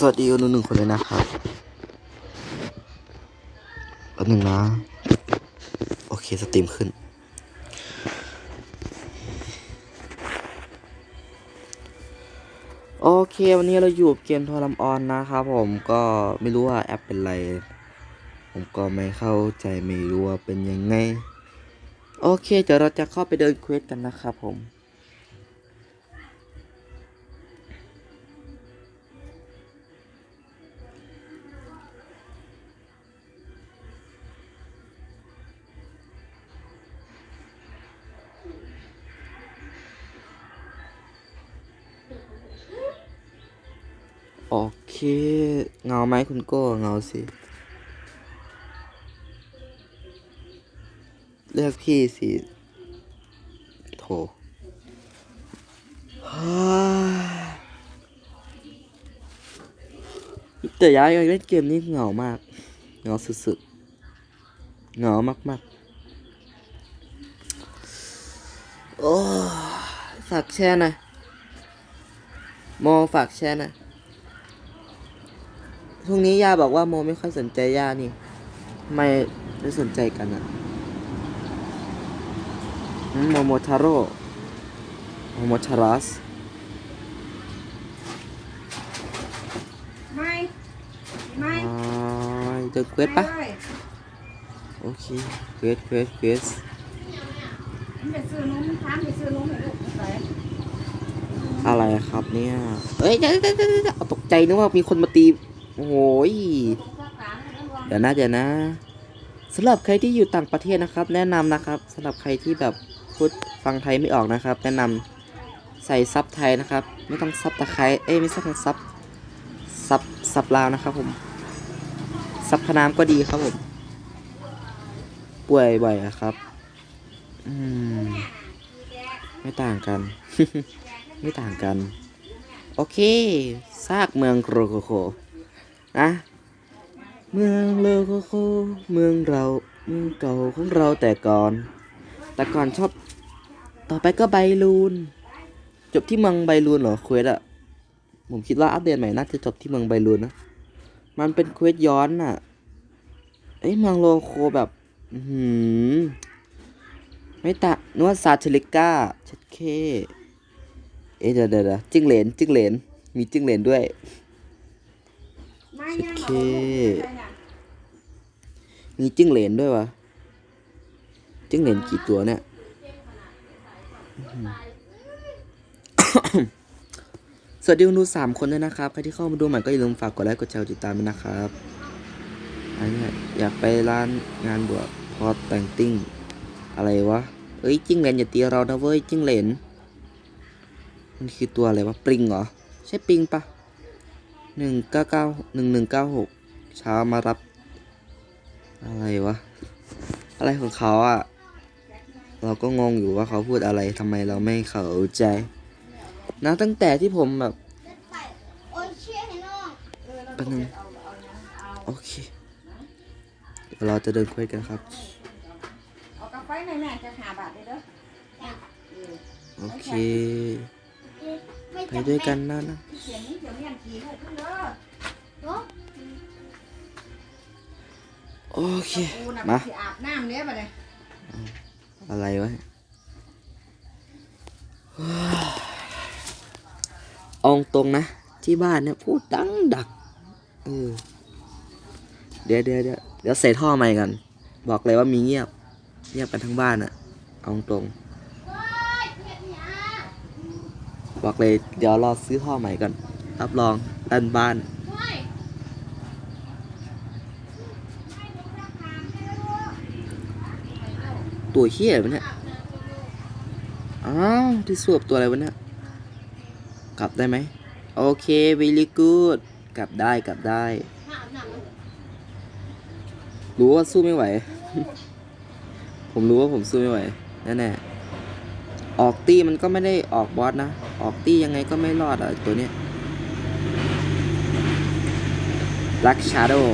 สวัสดีคนหนึ่งคนเลยนะครับอันหนึ่งนะ โอเค สตรีมขึ้น โอเค วันนี้เราอยู่เกมทอรัมออนนะครับผมก็ไม่รู้ว่าแอปเป็นไร ผมก็ไม่เข้าใจไม่รู้ว่าเป็นยังไง โอเค เดี๋ยวเราจะเข้าไปเดินเควสกันนะครับผม เคเงาไหมคุณโก้เงาสิ เลือกพี่สิโถแต่ย้ายเล่นเกมนี้เหงามากเหงาสุดๆเหงามากๆ โอ้ ฝากแชร์หน่อฝากแชร์น่อ ยช่วงนี้ย่าบอกว่าโมไม่ค่อยสนใจย่านี่ ไม่ได้สนใจกันอะอืมโมโมทาโร่โมโมทารัสไม่ ไม่อ่าเจอเควสปะไม่โอเคเควสเควสเควสมันไปซื้อนมทานไปซื้อนมให้ลูกไปอะไรครับเนี่ย เอ้ยเดี๋ยวเดี๋ยวเดี๋ยวเดี๋ยวตกใจนึกว่ามีคนมาตี โอ้โยเดี๋ยวนะเดี๋ยวนะสำหรับใครที่อยู่ต่างประเทศนะครับ แนะนำนะครับสำหรับใครที่แบบพูดฟังไทยไม่ออกนะครับ แนะนำใส่ซับไทยนะครับ ไม่ต้องซับตะไคร้เอ้ยไม่ต้องซับซับซับลาวนะครับผมซับพนามก็ดีครับผมป่วยบ่อยอะครับอืมไม่ต่างกัน ไม่ต่างกัน โอเคซากเมืองโรโคโค นะเมืองโลโคโคเมืองเราเมืองเก่าของเราแต่ก่อน แต่ก่อนชอบ ต่อไปก็ไบลูน จบที่เมืองไบลูนเหรอเควสอะผมคิดว่าอัปเดตใหม่น่าจะจบที่เมืองไบลูนนะมันเป็นเควสย้อนอะเอ้ยเมืองโลโคแบบหือไม่ตะนวดซาเทลิก้าชัดเค เอ๊ะเดเดี๋ยวเดี๋ยวจิ้งเหลนจิ้งเหลนมีจิ้งเหลนด้วย โอเคมีจิ้งเหลนด้วยวะจิ้งเหลนกี่ตัวเนี่ย สวัสดีคุณดูสามคนด้วยนะครับ ใครที่เข้ามาดูใหม่ก็อย่าลืมฝากกดไลค์กดแชร์ติดตามด้วยนะครับอันนี้ยอยากไปร้านงานบวชพอแต่งติ้ง อะไรวะ เอ้ยจิ้งเหลนอย่าตีเรานะเว้ยจิ้งเหลน มันคือตัวอะไรวะ ปริงเหรอ ใช่ปริงปะ หนึ่งเก้าเก้าหนึ่งหนึ่งเก้าหกเช้ามารับ อะไรวะ อะไรของเขาอะ่ะ เราก็งงอยู่ว่าเขาพูดอะไรทำไมเราไม่เข้าใจ นะตั้งแต่ที่ผมแบบโอ้ยเชี่ยให้น้องแป๊บนึงโอเคเดี๋ยวเราจะเดินคุยกันครับเอากาแฟในแม่จะหาบาทเลยเด้อโอเค ไม่ไปด้วยกันนะนะเสียงนี้เดี๋ยวเมียนขี่ให้ขึ้นเด้อเนาะโอเคกูน่ะมาสิอาบน้ำเด้อบัดนี้อะไรวะเอาตรงนะ ที่บ้านเนี่ยพูดดังดัก เออ เดี๋ยวเดี๋ยวเดี๋ยวเดี๋ยวใส่ท่อใหม่กัน บอกเลยว่ามีเงียบ เงียบกันทั้งบ้านอะเอาตรง บอกเลยเดี๋ยวรอซื้อท่อใหม่ก่อน รับรองดันบ้าน ตัวเฮี้ยวเนี่ย อ้าว ที่สวบตัวอะไรวะเนี่ย กลับได้ไหม โอเค very good กลับได้กลับได้ รู้ว่าสู้ไม่ไหว ผมรู้ว่าผมสู้ไม่ไหว แน่ๆ ออกตีมันก็ไม่ได้ออกบอสนะ ออกตี้ยังไงก็ไม่รอดอะตัวเนี้ย Black Shadow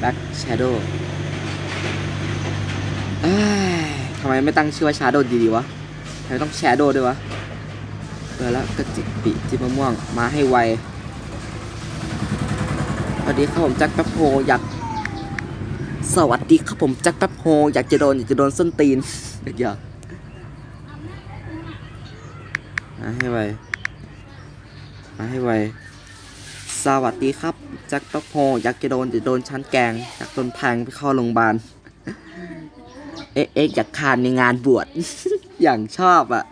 Black Shadow เอ้ยทำไมไม่ตั้งชื่อว่า Shadow ดีๆวะทำไมต้อง Shadow ด้วยวะเออแล้วก็จิกปีจิบมะม่วงมาให้ไววัสดีครับผมแจ็คแป๊บโฮอยากสวัสดีครับผมแจ็คแป๊บโฮอยากจะโดนอยากจะโดนส้นตีนอยาก มาให้ไว มาให้ไว สวัสดีครับแจ็คแป๊บโฮอยากจะโดนจะโดนชั้นแกงอยากโดนแทงไปเข้าโรงพยาบาล เอ๊ะเอ๊ะอยากคานในงานบวช อย่างชอบอะ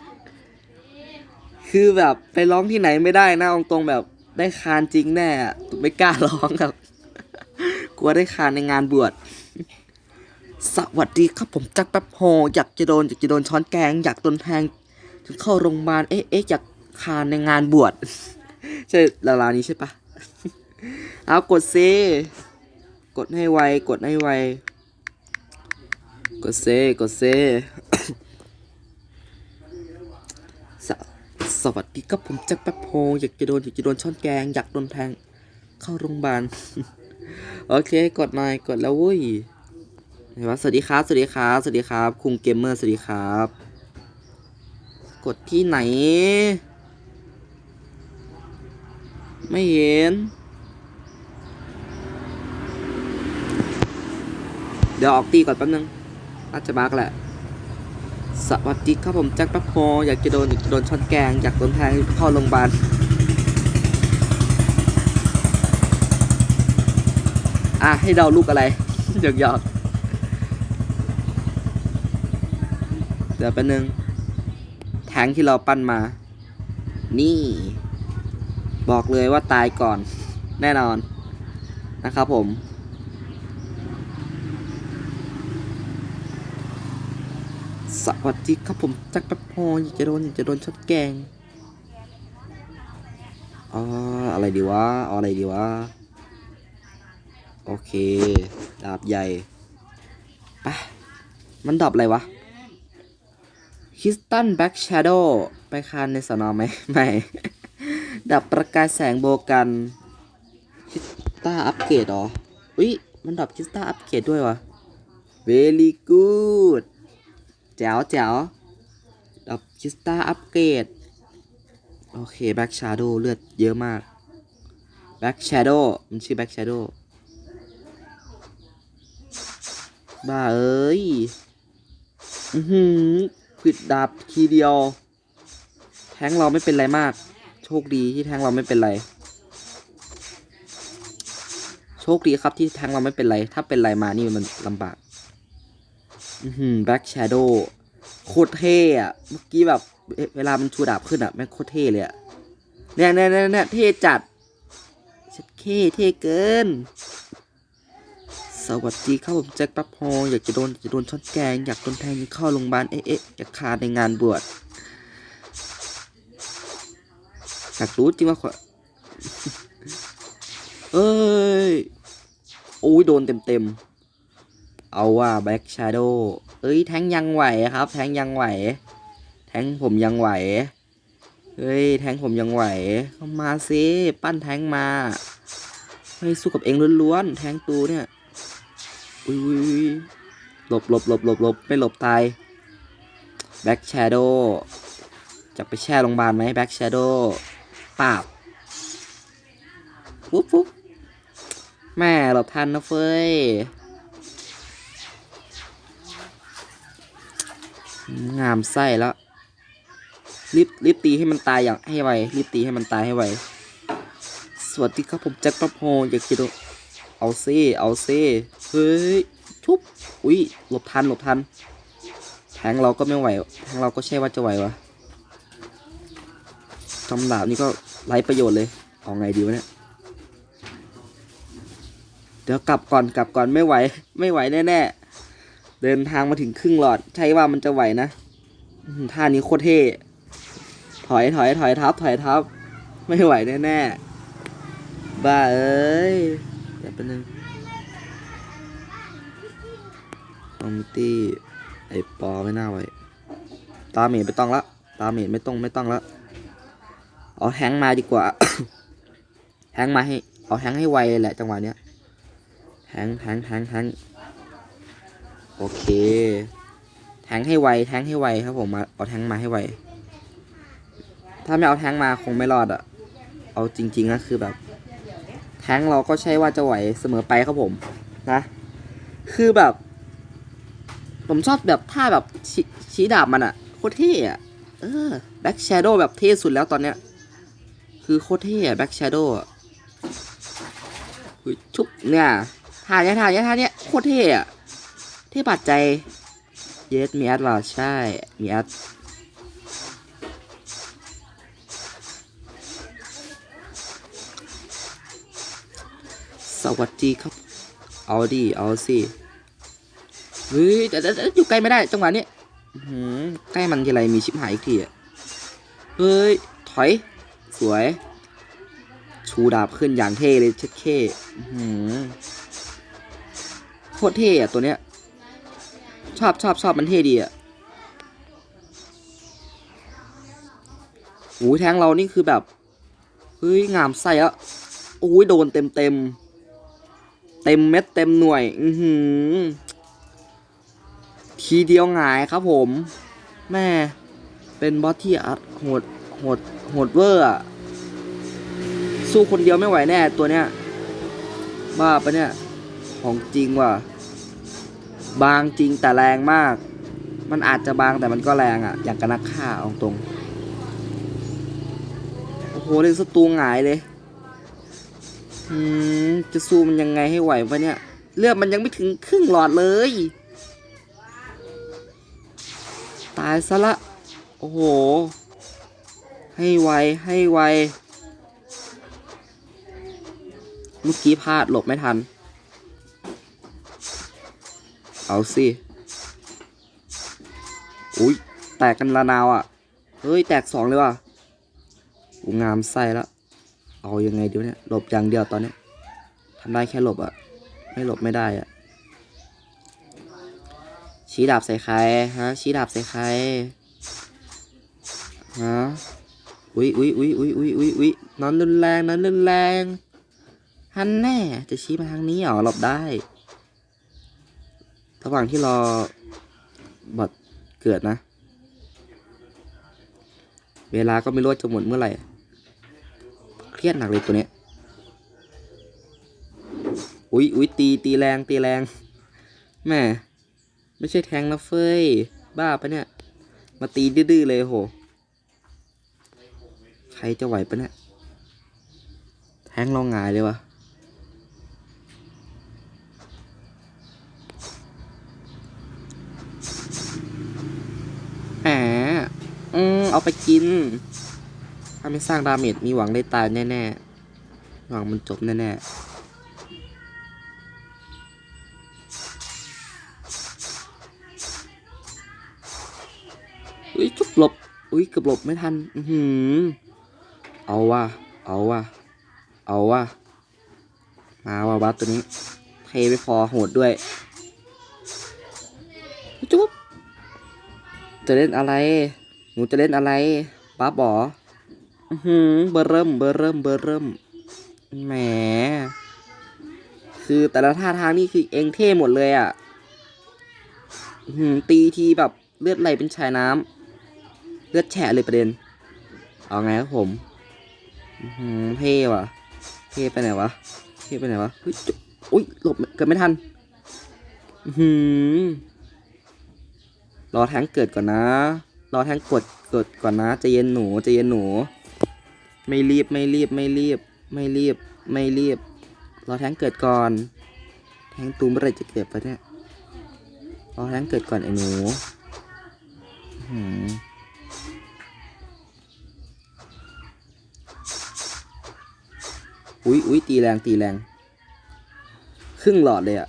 คือแบบไปร้องที่ไหนไม่ได้นะอาตรงแบบได้คานจริงแน่อะไม่กล้าร้องครับ กลัวได้คานในงานบวชสวัสดีครับผมจักรแป๊บโฮอยากจะโดนอยากจะโดนช้อนแกง อยากโดนแทง เข้าโรงพยาบาลเอ๊ะเอ๊ะอยากคานในงานบวชใช่ราวๆนี้ใช่ปะเอากดซิกดให้ไวกดให้ไวกดเซกดเซสสวัสดีครับผมแจ็คแป๊บโฮอยากจะโดนอยากจะโดนช้อนแกง อยากโดนแทงเข้าโรงพยาบาลโอเคกดหน่อยกดแล้วเว้ยเห็นปะสวัสดีครับสวัสดีครับสวัสดีครับคุงเกมเมอร์สวัสดีครับ กดที่ไหน ไม่เห็น เดี๋ยวออกตีก่อนแป๊บนึงน่าจะบักแหละ สวัสดีครับผมแจ็คแป๊บโฮอยากจะโดนอยากจะโดนช้อนแกง อยากโดนแทงเข้าโรงพยาบาลอะ ให้เดาลูกอะไรหยอกหยอกเดี๋ยวแป๊บนึง ทงที่เราปั้นมา นี่ บอกเลยว่าตายก่อน แน่นอนนะครับผม สวัสดีครับผมจักรแป๊บพออยากจะโดนอยากจะโดนช็อตแกงอ๋ออะไรดีวะอาอะไรดีวะโอเค ดาบใหญ่ไปะมันดาบอะไรวะ คิสตันแบ็กแชโดไปคานในสนอไหมไม่ ดับประกายแสงโบกันคิสตาอัปเกรดหรอ อุ้ยมันดับคิสตาอัปเกรดด้วยวะ very good แจ๋วแจ๋วดับคิสตาอัปเกรด โอเคแบ็กชาโดเลือดเยอะมากแบ็กชาโดมันชื่อแบ็กชาโดบ้าเอ้ย อือหือ ผิดดาบทีเดียว แทงเราไม่เป็นไรมาก โชคดีที่แทงเราไม่เป็นไร โชคดีครับที่แทงเราไม่เป็นไร ถ้าเป็นไรมานี่มันลำบาก อือหือแบ็กแชโดโคตรเท่อะเมื่อกี้แบบเวลามันชูดาบขึ้นอะแม่งโคตรเท่เลยอะเนี่ยเนี่ยเนี่ยเนี่ยเท่จัดชัดเคเท่เกิน สวัสดีครับผมแจ็คปั๊บพออยากจะโดนอยากจะโดนช้อนแกง อยากโดนแทงเข้าโรงพยาบาลเอ๊ะอยากคาในงานบวชอยากรู้จริงว่าขวเอ้ยโอ้ยโดนเต็มเต็มเอาว่าแบ็กชาร์โดเอ้ยแทงยังไหวครับ แทงยังไหว แทงผมยังไหวเฮ้ยแทงผมยังไหวเข้ามาสิปั้นแทงมาไม่สู้กับเองล้วนๆ แทงตูเนี่ย อุ้ยหลบหลบหลบหลบหลบไม่หลบตายแบ็กแชโดจะไปแช่โรงพยาบาลไหมแบ็กแชโดปาบปุ๊บปุ๊บแม่หลบทันนะเฟ้ยงามไส้แล้วรีบรีบตีให้มันตายอย่างให้ไวรีบตีให้มันตายให้ไวสวัสดีครับผมแจ็คป๊อปโฮอยากจะดูเอาซิเอาซิ เฮ้ยชุบอุ้ยหลบทันหลบทันแทงเราก็ไม่ไหวแทงเราก็ใช่ว่าจะไหววะคำดาบนี่ก็ไร้ประโยชน์เลยเอาไงดีวะเนี่ยเดี๋ยวกลับก่อนกลับก่อนไม่ไหว ไม่ไหวแน่ๆเดินทางมาถึงครึ่งหลอด ใช่ว่ามันจะไหวนะท่านี้โคตรเท่ถอยถอยถอยทับถอยทับ ไม่ไหวแน่ๆบ้าเอ้ยเดี๋ยวแป๊บนึง ออมตี้ไอปอไม่น่าไหวตาเหม็นไม่ต้องละตาเหม็นไม่ต้องไม่ต้องละเอาแฮงมาดีกว่า แฮงมาให้เอาแฮงให้ไวเลยแหละจังหวะเนี้ยแฮงแฮงแฮงแฮงโอเค แทงให้ไวแทงให้ไวครับผมมาเอาแทงมาให้ไว ถ้าไม่เอาแทงมาคงไม่รอดอะเอาจริงๆนะคือแบบ แทงเราก็ใช่ว่าจะไหวเสมอไปครับผมนะ คือแบบ ผมชอบแบบท่าแบบชชี้ดาบมันอะโคตรเท่อะเออแบ็กแชโดว์แบบเท่สุดแล้วตอนเนี้ย คือโคตรเท่อะแบ็กแชโดว์อะอุ๊ยชุบเนี่ยท่าเนี้ยท่าเนี้ยท่าเนี้ยโคตรเท่อะเท่บาดใจ เยสมีแอดว่ะใช่มีแอดสวัสดีครับ เอาดิเอาสิ เฮ้ยแต่แต่อยู่ใกล้ไม่ได้จังหวะนี้ใกล้มันทีไรมีชิบหายอีกทีอะเฮ้ยถอย สวย ชูดาบขึ้นอย่างเท่เลยเช็ดเค้โคตรเท่อะตัวเนี้ย ชอบชอบชอบมันเท่ดีอะโอ้ยแทงเรานี่คือแบบ เฮ้ย งามไส้อะโอ้ย โดนเต็มเต็ม เต็มเม็ดเต็มหน่วย อือหือ ทีเดียวหงายครับผม แม่เป็นบอสที่อัดโหดโหดโหดเวอร์สู้คนเดียวไม่ไหวแน่ตัวเนี้ยบ้าปะเนี่ย ของจริงว่ะ บางจริงแต่แรงมาก มันอาจจะบางแต่มันก็แรงอะอย่างกับนักฆ่าเอาตรง โอ้โหเล่นสตูหงายเลยอืมจะสู้มันยังไงให้ไหววะเนี่ย เลือดมันยังไม่ถึงครึ่งหลอดเลย ตายซะละ โอ้โห ให้ไว ให้ไว เมื่อกี้พลาดหลบไม่ทัน เอาสิ อุ้ย แตกกันละนาวอะ เฮ้ย แตกสองเลยว่ะกูงามไส้ล้วเอายังไงเดี๋ยวเนี่ย หลบอย่างเดียวตอนนี้ทำได้แค่หลบอะ ไม่หลบไม่ได้อะ ชี้ดาบใส่ใครฮะชี้ดาบใส่ใครฮะอุ้ยอุ้ยอุ้ยอุ้ยอุ้ยอุ้ยอุ้ยนอนรุนแรงนอนรุนแรงฮันแน่จะชี้มาทางนี้เหรอหลบได้ ระหว่างที่รอบอดเกิดนะ เวลาก็ไม่รู้จะหมดเมื่อไหร่ เครียดหนักเลยตัวเนี้ยอุ๊ยอุ๊ยตีตีแรงตีแรงแม่ ไม่ใช่แทงนะเฟยบ้าปะเนี่ย มาตีดื้อเลยโห ใครจะไหวปะเนี่ย แทงเราหงายเลยวะแหมอืมเอาไปกิน ถ้าไม่สร้างดาเมจมีหวังได้ตายแน่ๆ หวังมันจบแน่ๆ อุ้ยจุบหลบ อุ้ยเกือบหลบไม่ทัน อือหือเอาว่ะ เอาว่ะ เอาว่ะ มาว่ะบัสตัวนี้ เทไม่พอโหดด้วย จุ๊บ จะเล่นอะไร หนูจะเล่นอะไรป้าบออือหือเบอร์เริ่ม เบอร์เริ่ม เบอร์เริ่ม แหม คือแต่ละท่าทางนี่คือเองเท่หมดเลยอะอือหือตีทีแบบเลือดไหลเป็นชายน้ำ เลือดแฉะเลยประเด็น เอาไงครับผมเท่ว่ะเท่ไปไหนวะเท่ไปไหนวะเฮ้ยจุ๊บอุ้ยหลบเกิดไม่ทันหือรอแทงเกิดก่อนนะ รอแทงกดเกิดก่อนนะใจเย็นหนูใจเย็นหนู ไม่รีบไม่รีบไม่รีบ ไม่รีบไม่รีบ รอแทงเกิดก่อน แทงตูมเมื่อไรจะเกิดปะเนี่ย รอแทงเกิดก่อนไอ้หนูหือ อุ้ยอุ้ยตีแรงตีแรง ครึ่งหลอดเลยอะ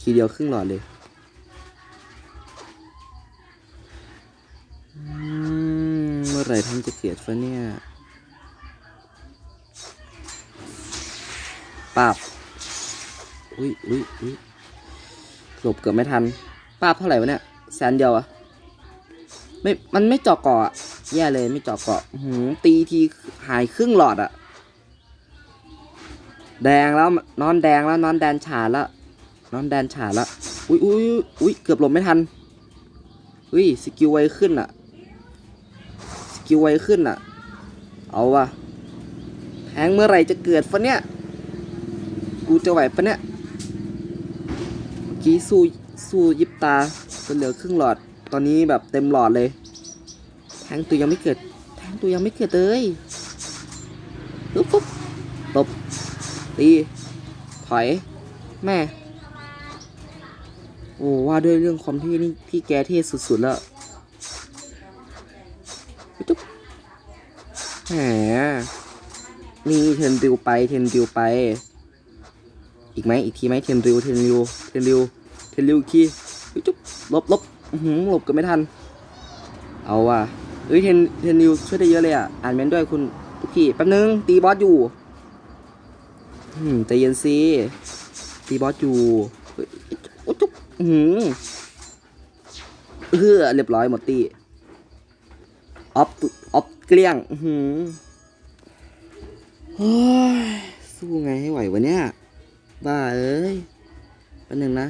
ทีเดียวครึ่งหลอดเลยเมื่อไหร่ท่านจะเกิดฟะเนี่ยปาบอุ้ยอุ้ยอุ้ยหลบเกือบไม่ทันปาบเท่าไหร่วะเนี่ยแสนเดียวอะไม่ มันไม่เจาะเกาะแย่เลยไม่เจาะเกาะหือตีทีหายครึ่งหลอดอะ แดงแล้วนอนแดงแล้วนอนแดนฉาแล้วนอนแดนฉาแล้วอุ้ยอุ้ยอุ้ยเกือบหลบไม่ทันอุ้ยสกิลไวขึ้นอะสกิลไวขึ้นอะเอาวะแทงเมื่อไหร่จะเกิดฟะเนี่ยกูจะไหวปะเนี่ยเมื่อกี้สู้สู้ยิบตาจนเหลือครึ่งหลอดตอนนี้แบบเต็มหลอดเลย แทงตัวยังไม่เกิด แทงตัวยังไม่เกิดเลยปุ๊บปุ๊บ ตีถอย แม่ โอ้ว่าด้วยเรื่องความที่นี่พี่แกเท่สุดๆแล้วจุ๊บแหมนี่เทนริวไปเทนริวไป อีกไหมอีกทีไหมเทนริวเทนริวเทนริวเทนริวอีกทีจุ๊บลบลบหือหลบกันไม่ทัน เอาว่ะเอ้ยเทนเทนริวช่วยได้เยอะเลยอะ อ่านเมนด้วยคุณทุกทีแป๊บนึง ตีบอสอยู่ อืมใจเย็นสิตีบอสอยู่เฮ้ยโอ๊ยจุ๊บอือหือเออเรียบร้อยหมดตีออฟออฟเกลี้ยง อือหือเฮ้ยสู้ไงให้ไหววะเนี่ย บ้าเอ้ยแป๊บหนึงนะ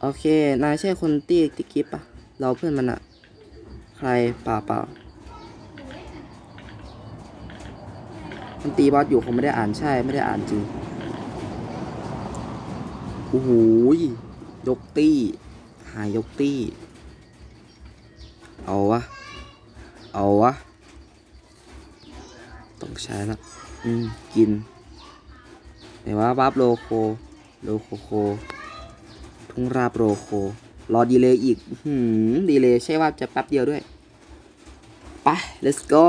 โอเค นายใช่คนตีติกิปปะเราเพื่อนมันอะใครเปล่าเปล่า มันตีบอสอยู่คงไม่ได้อ่านใช่ไม่ได้อ่านจริงโอ้โหยยกตี้ หายยกตี้ เอาวะ เอาวะ ต้องใช้ละอืม กินไหนว่าบัฟโลโค โลโคโค ทุ่งราบโลโค รอดีเลยอีก หืม ดีเลยใช่ว่าจะแป๊บเดียวด้วย ไป let's go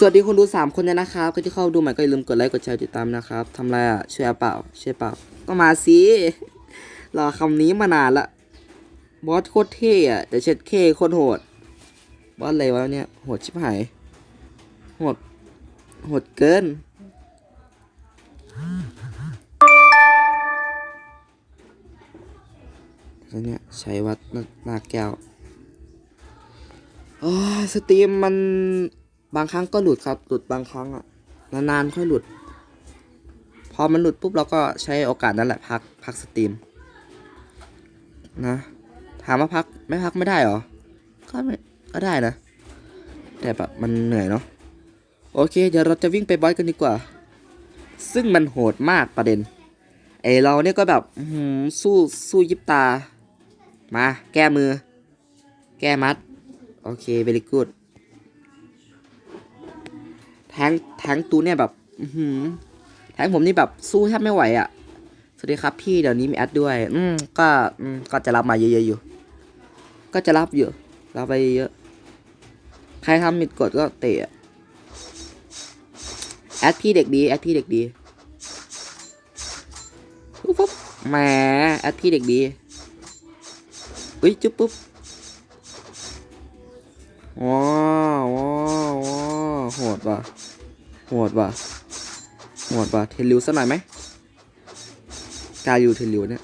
สวัสดีคนดู 3 คนเนี่ยนะครับใครที่เข้าดูใหม่ก็อย่าลืมกดไลค์กดแชร์ติดตามนะครับทำไรอะช่วยเปล่าช่วยเปล่าก็มาสิรอคำนี้มานานละบอสโคตรเท่อะแต่เช็ดเคโคตรโหดบอสอะไรวะเนี่ยโหดชิบหายโหดโหดเกินแล้วเนี่ยใช้วัดหน้าแก้วอ้ยสตรีมมัน บางครั้งก็หลุดครับ หลุดบางครั้งอะนานๆค่อยหลุด พอมันหลุดปุ๊บเราก็ใช้โอกาสนั้นแหละพักพักสตรีม นะ ถามว่าพักไม่พักไม่ได้หรอ ก็ไม่ก็ได้นะ แต่แบบมันเหนื่อยเนาะ โอเค เดี๋ยวเราจะวิ่งไปบอยกันดีกว่า ซึ่งมันโหดมากประเด็น ไอเราเนี่ยก็แบบสู้สู้ยิบตา มา แก้มือ แก้มัด โอเค very good แทงแทงตูเนี่ยแบบอือหือแทงผมนี่แบบสู้แทบไม่ไหวอะ่ะ สวัสดีครับพี่เดี๋ยวนี้มีแอดด้วย อืมก็อืมก็จะรับมาเยอะๆอยู่ ก็จะรับอยู่รับไปเยอะใครทำมิดกดก็เตะแอดพี่เด็กดีแอดพี่เด็กดีปุ๊บปุ๊บแหมแอดพี่เด็กดีอุ้ยจุ๊บปุ๊บว้าวว้าว โหดว่ะโหดว่ะโหดว่ะเทนริวสักหน่อยไหมกายอยู่เทนริวเนี่ย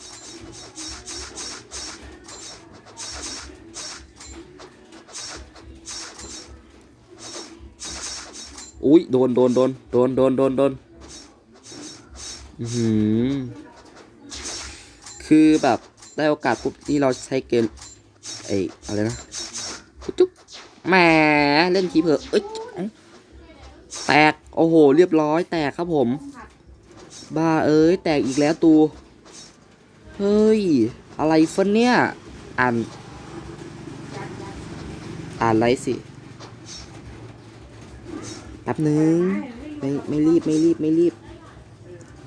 อุ้ยโดนโดนโดนโดนโดนโดนโดนอือหือคือแบบได้โอกาสปุ๊บนี่เราใช้เกมไอ้อะไรนะจุ๊บแหมเล่นทีเผลอเอ้ยเอ้ย แตก โอ้โห เรียบร้อยแตกครับผม บ้าเอ้ย แตกอีกแล้วตู เฮ้ย อะไรฟะเนี่ย อ่าน อ่านไรสิแป๊บนึงไม่ไม่รีบไม่รีบไม่รีบ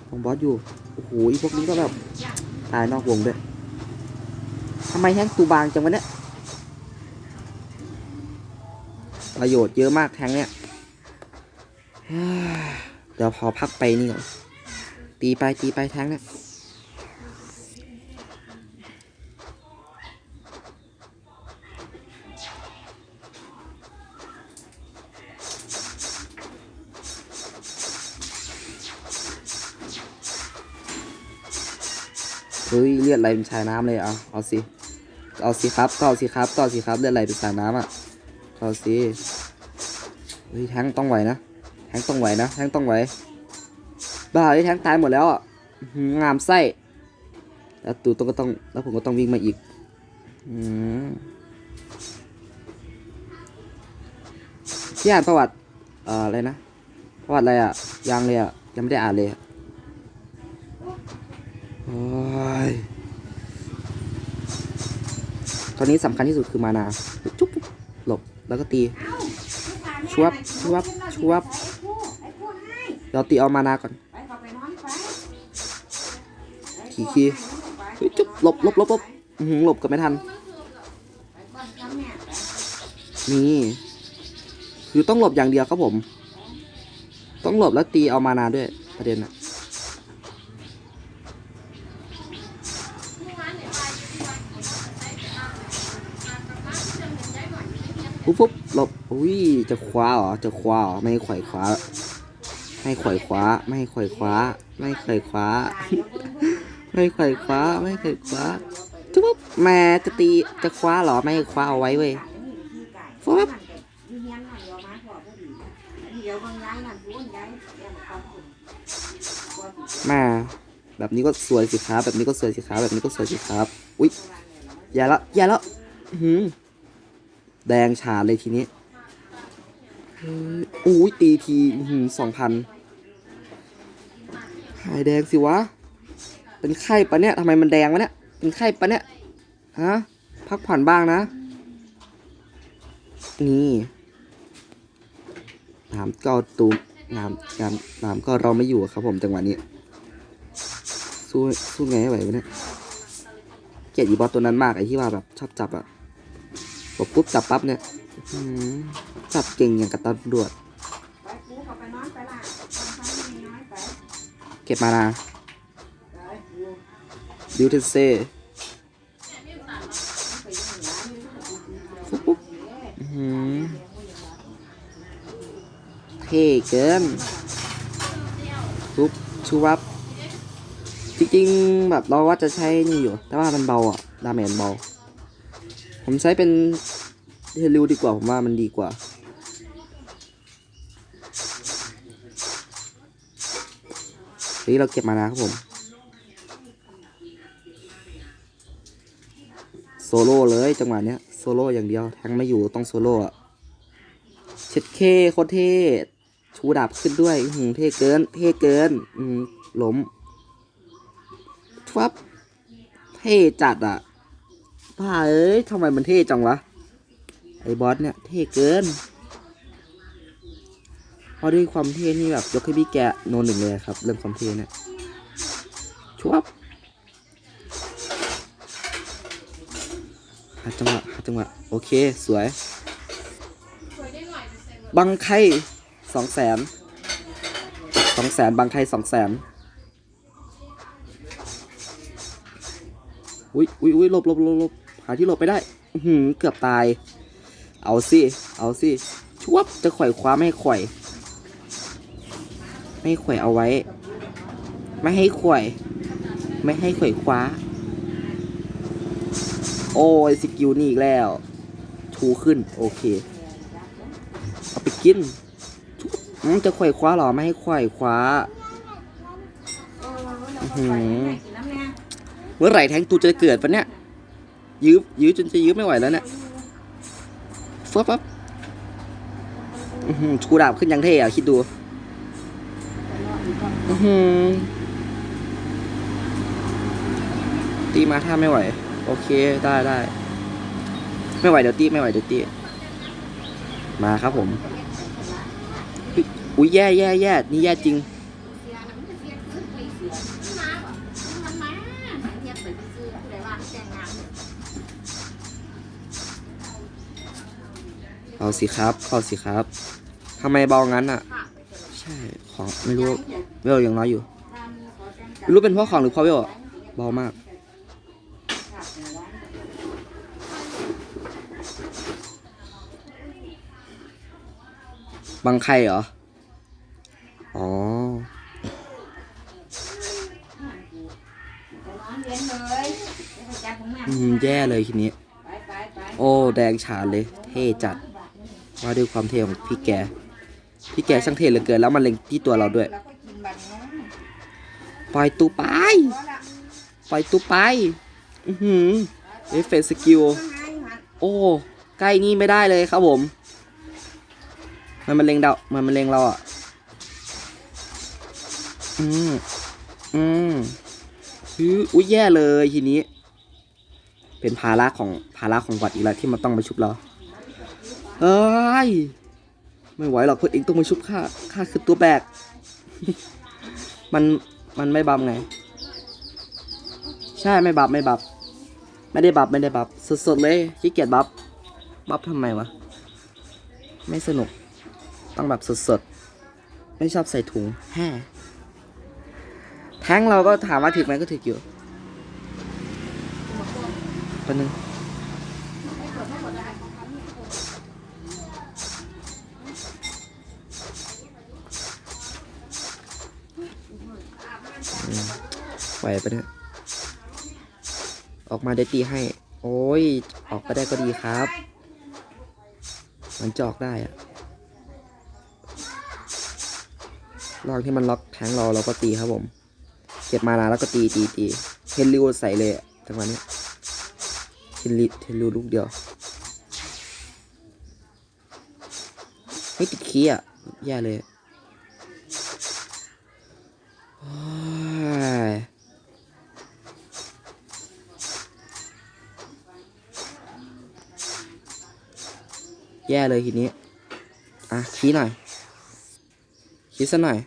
ของบอสอยู่ โอ้โหพวกนี้ก็แบบ ตายนอกวงด้วยทำไมแฮงตูบางจังวะเนี่ย ประโยชน์เยอะมากแทงเนี่ย เดี๋ยวพอพักไปนี่ก่อน ตีไปตีไปแทงนี่ยเฮ้ยเลือดไหลเป็นชายน้ำเลยเอาเอาสิ เอาสิครับก็เอาสิครับก็เอาสิครับเลือดไหลเป็นสายน้ำอะก็เอาสิ เฮ้ยแทงต้องไหวนะ แทงต้องไหวนะแทงต้องไหวบ้าไอ้ยแทงตายหมดแล้วอะอื้อหืองามไส้แล้วตูต้องก็ต้องแล้วผมก็ต้องวิ่งมาอีกอืมที่อ่านประวัติเอ่ออะไรนะประวัติอะไรอะยังเลยอะยังไม่ได้อ่านเลยอะโอ้ยตอนนี้สำคัญที่สุดคือมานา จุ๊บหลบแล้วก็ตีเอ้าลูกหลานแม่ชวบน่ะชวบขึ้นมาชวบไอ้ผู้ไอ้ผู้ให้ เราตีเอามานาก่อนไปเข้าไปนอนไปไอ้ขี่ผู้ขี้ให้ลูกไปเฮ้ยจุ๊บหลบหลบหลบหลบหลบกันไม่ทัน นี่ คือต้องหลบอย่างเดียวครับผม ต้องหลบแล้วตีเอามานาด้วย ประเด็นอะปุ๊บปุ๊บหลบ อุ้ย จะคว้าเหรอ จะคว้าเหรอ ไม่ไขว่คว้า ไม่ให้ไขว่คว้า ไม่ให้ไขว่คว้า ไม่ให้ไขว่คว้า ไม่ให้ไขว่คว้า ไม่ให้ไขว่คว้าจุ๊บแม่จะตีจะคว้าเหรอ ไม่คว้าเอาไว้เว้ยฟบเฮียนหน่อยเดียวมาพอพอดีเดี๋ยวบางย้ายนั่นพูนย้ายเดี๋ยวมาแบบนี้ก็สวยสิครับ แบบนี้ก็สวยสิครับแบบนี้ก็สวยสิครับ อุ้ยอย่าละอย่าละหือแดงฉาเลยทีนี้ อุ้ยตีทีสองพันหายแดงสิวะ เป็นไข้ปะเนี่ยทำไมมันแดงวะเนี่ย เป็นไข้ปะเนี่ย ฮะ พักผ่อนบ้างนะ นี่น้ำก็ตูมน้ำน้ำน้ำก็เราไม่อยู่ครับผมจังหวะนี้ สู้สู้ไงไหววะเนี่ย เกลียดอีบอสตัวนั้นมากไอ้ที่ว่าแบบชอบจับอะปุ๊บจับปั๊บเนี่ย จับเก่งอย่างกับตำรวจเข้าไปนอนไปละตอนเก็บมานาดิวเทนเซ่ปุ๊บปุ๊บเท่เกินปุ๊บชูวับจริงๆแบบเราว่าจะใช้นี่อยู่ แต่ว่ามันเบาอะ ดาเมจเบา ผมใช้เป็น เฮลิวดีกว่า ผมว่ามันดีกว่าทีนี้เราเก็บมานะครับผม โซโล่เลยจังหวะเนี้ย โซโล่อย่างเดียว แทงไม่อยู่ต้องโซโล่อะเช็ดเคโคตรเท่ชูดาบขึ้นด้วยหือเท่เกิน เท่เกิน อืมล้มฟับเท่จัดอะบ้าเอ้ยทำไมมันเท่จังวะ ไอ้บอสเนี่ยเท่เกินเพราะด้วยความเท่นี่แบบยกให้พี่แกโนนหนึ่งเลยครับ เรื่องความเท่เนี่ยชวบหาจังหวะหาจังหวะโอเคสวย บังไคสองแสนสองแสนบังไคสองแสนอุ้ยอุ้ยอุ้ยหลบหลบหลบหลบหาที่หลบไม่ได้ เกือบตาย เอาสิ เอาสิชวบจะไขว่คว้าไม่ให้ไขว่ไม่ให้ไขว่เอาไว้ ไม่ให้ไขว่ไม่ให้ไขว่คว้า โอ้ยสกิลนี่อีกแล้ว ชูขึ้น โอเค เอาไปกินชวบอืมจะไขว่คว้าเหรอ ไม่ให้ไขว่คว้าเออเราก็ไปให้แม่กินน้ำแน่เมื่อไหร่แทงตูจะเกิดปะเนี่ย ยื้อยื้อจนจะยื้อไม่ไหวแล้วเนี่ย ฟับฟับชูดาบขึ้นยังเท่อะคิดดูตีมาถ้าไม่ไหว โอเคได้ได้ไม่ไหวเดี๋ยวตีไม่ไหวเดี๋ยวตีมาครับผม อุ้ยแย่แย่แย่นี่แย่จริง เนี่ยเอาสิครับเอาสิครับทำไมเบางั้นอะค่ะ ใช่ของไม่รู้เวลยังน้อยอยู่ตามขอแต่งไม่รู้เป็นเพราะของหรือเพราะเวลอะเบามากบางใครเหรอ อ๋อนอนเรียนเลยไปจับของแม่อืมแย่เลยทีนี้ไปไปไปโอ้ แดงฉานเลย เท่จัด ว่าด้วยความเท่ของพี่แก พี่แกช่างเท่เหลือเกินแล้วมันเล็งที่ตัวเราด้วย ปล่อยตูไป ปล่อยตูไป อือหือเอฟเฟกต์สกิล โอ้ ใกล้นี่ไม่ได้เลยครับผม มันมันเล็งเรามันมันเล็งเราอะ อืมอืมคืออุ้ยแย่เลยทีนี้ เป็นภาระของภาระของวัดอีกแล้วที่มันต้องมาชุบเรา เอ้ย ไม่ไหวหรอกเพื่อนเองต้องมาชุบข้าข้าคือตัวแบก มันมันไม่บับไง ใช่ไม่บับไม่บับ ไม่ได้บับไม่ได้บับสดๆเลยขี้เกียจบับบับทำไมวะ ไม่สนุก ต้องแบบสดๆ ไม่ชอบใส่ถุงแฮ่แท้งเราก็ถามว่าถึกไหมก็ถึกอยู่คนนึง ไหวปเนี่ยออกมาได้ตีให้ โอ้ย ออกไปได้ก็ดีครับ มันจะออกได้อะลองที่มันล็อกแทงเราเราก็ตีครับผม เก็บมานาแล้วก็ตีตีตีเทนริวใส่เลยอะจังหวะนี้เทนริเทนริวลูกเดียวไม่ติดขี้อะแย่เลย แย่เลยทีนี้ อะขี้หน่อยขี้ซะหน่อย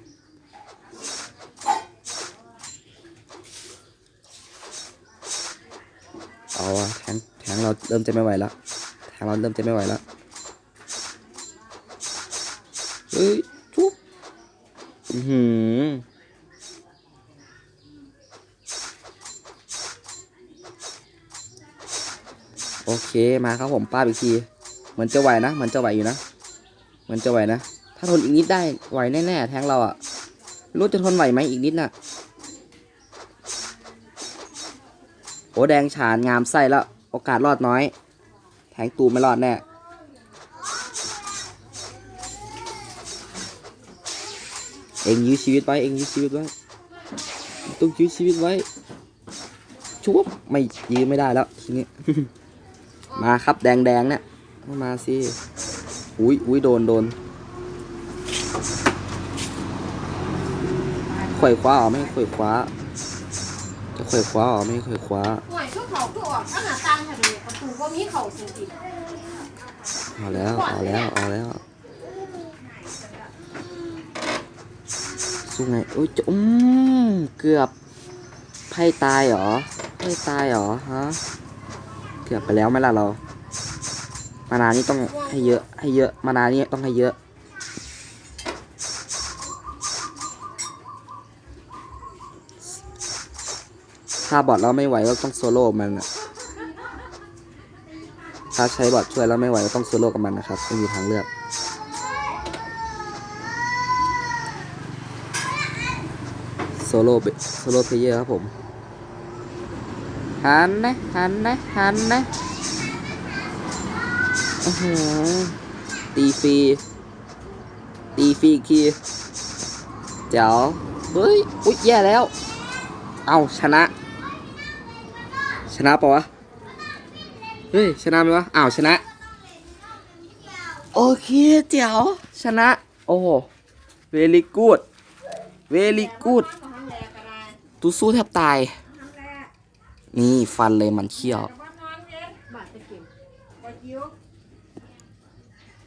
เอาอะแทงแทงเราเริ่มจะไม่ไหวแล้วแทงเราเริ่มจะไม่ไหวแล้วเฮ้ยทุบอือหือโอเคมาครับผมป้าอีกที มือนจะไหวนะมือนจะไหวอยู่นะมือนจะไหวนะ ถ้าทนอีกนิดได้ไหวแน่ๆแทงเราอะรู้จะทนไหวไหมอีกนิดน่ะ โอ้แดงฉานงามไส้แล้ว โอกาสรอดน้อย แทงตูไม่รอดแน่เองยื้อชีวิตไว้เองยื้อชีวิตไว้ต้องยื้อชีวิตไว้ชุบไม่ยื้อไม่ได้แล้วทีนี้ มาครับแดงแดงเนี่ย มามาสิ อุ้ยอุ้ยโดนโดนไขว่คว้าเหรอไม่ให้ไขว่คว้า จะไขว่คว้าเหรอไม่ให้ไขว่คว้าห่วยคือเขาคือออกทั้งหน้าต่างทะเลประตูก็มีเขาสิติเอาแล้วเอาแล้วเอาแล้วสู้ไงโอ้ยจะอืมเกือบไพ่ตายเหรอไพ่ตายเหรอฮะ เกือบไปแล้วไหมล่ะเรา มานานี่ต้องให้เยอะให้เยอะ มานานี่ต้องให้เยอะ ถ้าบอทเราไม่ไหวก็ต้องโซโล่มันอะถ้าใช้บอทช่วยแล้วไม่ไหวก็ต้องโซโล่กับมันนะครับไม่มีทางเลือกโซโล่เบโซโล่เพลเยอร์ครับผม หันนะ หันนะ หันนะ โอ้โหตีฟรีตีฟรีอีกทีเจ๋วเฮ้ยอุ๊ยแย่แล้ว เอาชนะ ชนะปะวะ เฮ้ย ชนะไหมวะอ้าวชนะ โอเคเจ๋วชนะ โอ้โห very good very good ทำแรกก็ได้ตูสู้แทบตาย นี่ฟันเลยมันเขี้ยว